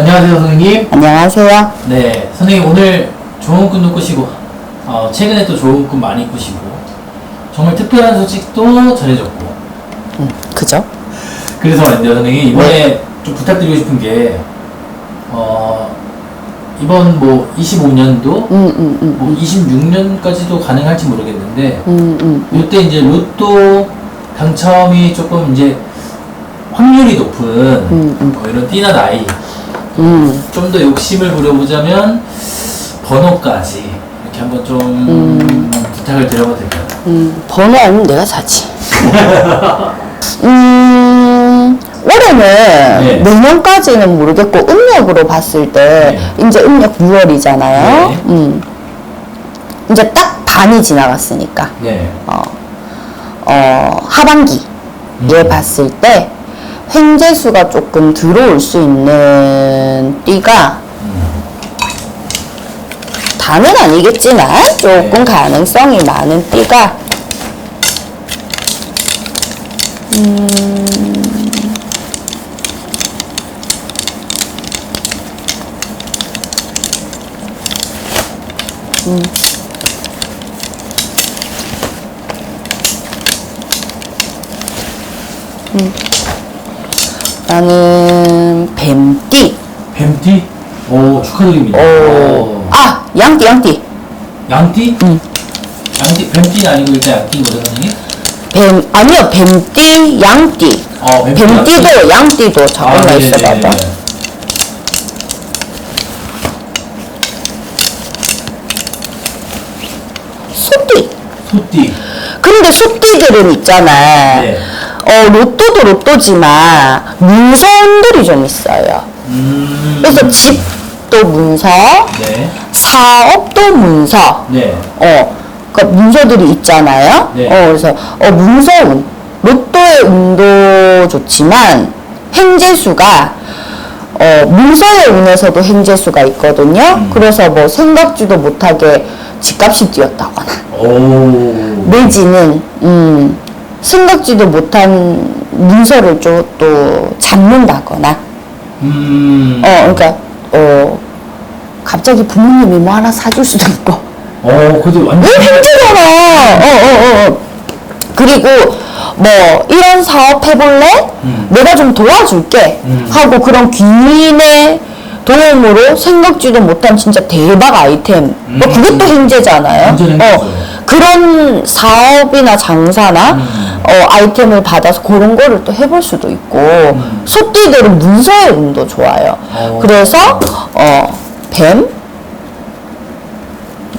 안녕하세요, 선생님. 안녕하세요. 네, 선생님 오늘 좋은 꿈도 꾸시고, 어, 최근에 또 좋은 꿈 많이 꾸시고, 정말 특별한 소식도 전해졌고, 음, 그죠? 그래서 말인데요, 선생님 이번에 네. 좀 부탁드리고 싶은 게, 어, 이번 뭐 25년도, 음, 음, 음, 뭐 26년까지도 가능할지 모르겠는데, 음, 음. 이때 이제 로또 당첨이 조금 이제 확률이 높은 음, 음. 뭐 이런 띠나 나이 음, 좀 더 욕심을 부려보자면 번호까지 이렇게 한번 좀 음. 부탁을 드려봐도 될까요? 음, 번호 아니면 내가 사지. 음, 올해는 네. 내년까지는 모르겠고, 음력으로 봤을 때, 이제 음력 6월이잖아요. 네. 음. 이제 딱 반이 지나갔으니까, 네. 어, 어, 하반기에 음. 봤을 때, 횡재수가 조금 들어올 수 있는 띠가 음. 다는 아니겠지만 조금 네. 가능성이 많은 띠가 음, 음. 나는 뱀띠. 뱀띠? 오 축하드립니다. 오. 오. 아, 양띠, 양띠. 양띠? 응. 양띠 뱀띠는 아니고 일단 양띠인 거죠, 선생님? 뱀, 아니요, 뱀띠, 양띠. 어, 뱀띠, 뱀띠도, 양띠도 잠깐만 네네네네. 있어봐봐. 소띠. 소띠. 근데 소띠들은 있잖아. 네. 어, 로또도 로또지만, 문서운들이 좀 있어요. 음. 그래서 집도 문서, 네. 사업도 문서, 네. 어, 그 문서들이 있잖아요. 네. 어, 그래서 어, 문서운 로또의 운도 좋지만 행재수가 어, 문서의 운에서도 행재수가 있거든요. 음. 그래서 뭐 생각지도 못하게 집값이 뛰었다거나 오. 내지는 음, 생각지도 못한 문서를 좀또 잡는다거나 음. 어, 그러니까 어, 갑자기 부모님이 뭐 하나 사줄 수도 있고 어, 그래도 완전. 왜 힘들잖아. 어, 어, 어, 어. 그리고 뭐 이런 사업 해볼래? 음. 내가 좀 도와줄게 음. 하고 그런 귀인의 도움으로 생각지도 못한 진짜 대박 아이템. 뭐 음. 그것도 행제잖아요. 어, 그런 사업이나 장사나 음. 어, 아이템을 받아서 그런 거를 또 해볼 수도 있고 음. 소띠들은 문서의 운도 좋아요. 어. 그래서 어, 뱀,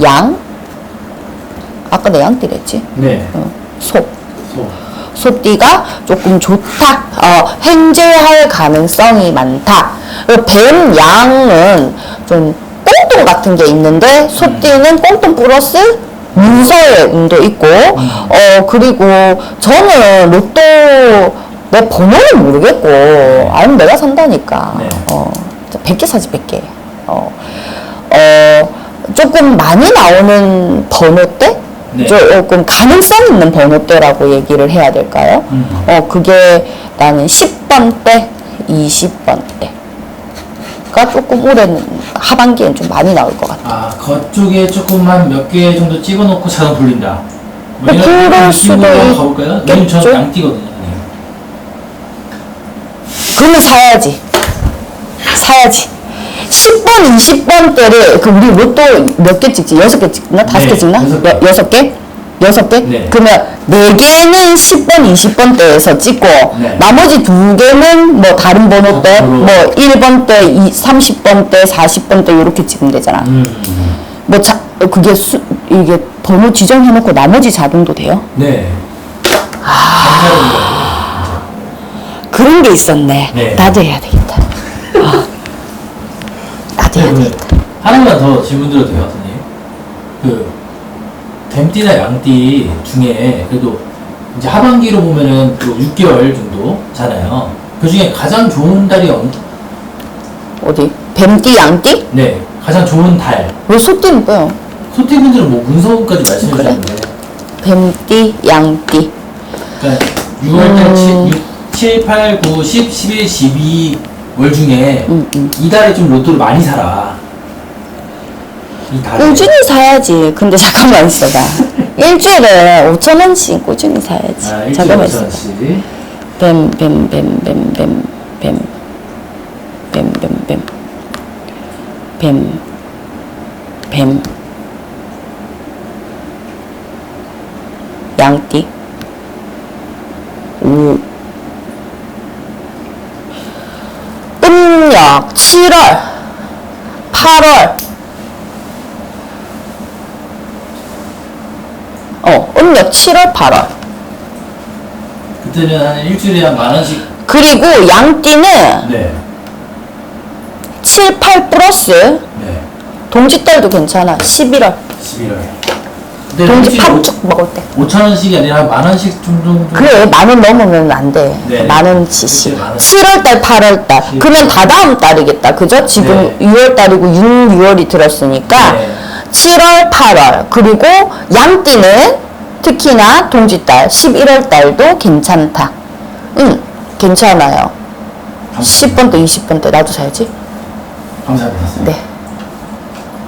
양, 아까 내 양띠랬지? 네. 어, 소. 소. 소띠가 조금 좋다. 어, 행제할 가능성이 많다. 뱀, 양은 좀 꽁돈 같은 게 있는데 소띠는 꽁돈 플러스 문서의 운도 있고 어 그리고 저는 로또 내 번호는 모르겠고 아니면 내가 산다니까 네. 어 100개 사지 100개 어, 어 조금 많이 나오는 번호대 네. 조금 가능성 있는 번호대라고 얘기를 해야 될까요? 음. 어 그게 나는 10번 대, 20번 대 가 조금 올해는 하반기엔 좀 많이 나올 것 같아. 아, 거쪽에 조금만 몇 개 정도 찍어놓고 자동 돌린다. 뭐 네, 이런 그럴 이런 수도 가볼까요? 왜냐면 있겠죠? 양띠거든요. 네. 그러면 사야지. 사야지. 10번, 20번 대를, 그, 우리 로또 몇 개 찍지? 여섯 개 찍나? 다섯 개 네, 찍나? 여섯 개. 여- 여섯 개? 여섯 개? 네. 그러면 네 개는 10번, 20번 대에서 찍고, 네. 나머지 두 개는 뭐 다른 번호 대, 어, 뭐 1번 대, 30번 대, 40번 대, 이렇게 찍으면 되잖아. 음, 음. 뭐 자, 그게 수, 이게 번호 지정해 놓고 나머지 자동도 돼요? 네. 아. 그런 게 있었네. 네. 나도 해야 되겠다. 어. 나도 해야 그러면 되겠다. 하나만 더 질문 드려도 돼요, 선생님? 그, 뱀띠나 양띠 중에 그래도 이제 하반기로 보면은 또 6개월 정도잖아요. 그 중에 가장 좋은 달이 어느, 어디? 뱀띠, 양띠? 네, 가장 좋은 달. 왜 소띠는 뭐야? 소띠분들은 뭐 문서까지 말씀해 그래? 주셨는데. 뱀띠, 양띠. 그러니까 6월달 음. 7, 7, 8, 9, 10, 11, 12, 뭐월 중에 음, 음. 이달에 좀 로또를 많이 사라. 꾸준히 사야지. 근데 잠깐만 있어봐. 일주일에 5천 원씩 꾸준히 사야지. 아, 잠깐만 5천 있어봐. 뱀, 뱀, 뱀, 뱀, 뱀, 뱀, 뱀, 뱀, 뱀, 뱀, 뱀, 양띠, 오, 음력 7월, 8월, 어, 음력 7월, 8월. 그때는 한 일주일에 한 만 원씩. 그리고 양띠는 네. 7, 8 플러스 네. 동지달도 괜찮아. 11월. 11월. 그때 동지 일주일에 팥죽 먹을 때. 5천 원씩이 아니라 한 만 원씩 좀 정도. 그래, 만 원 넘으면 안 돼. 네. 만 원치씩. 그치, 만 원. 7월 달, 8월 달. 칠. 그러면 다 다음 달이겠다. 그죠? 지금 네. 6월 달이고 6, 6월이 들었으니까 네. 7월, 8월. 그리고 양띠는 특히나 동지달, 11월 달도 괜찮다. 응, 괜찮아요. 감사합니다. 10번 때, 20번 때 나도 사야지. 감사합니다. 네.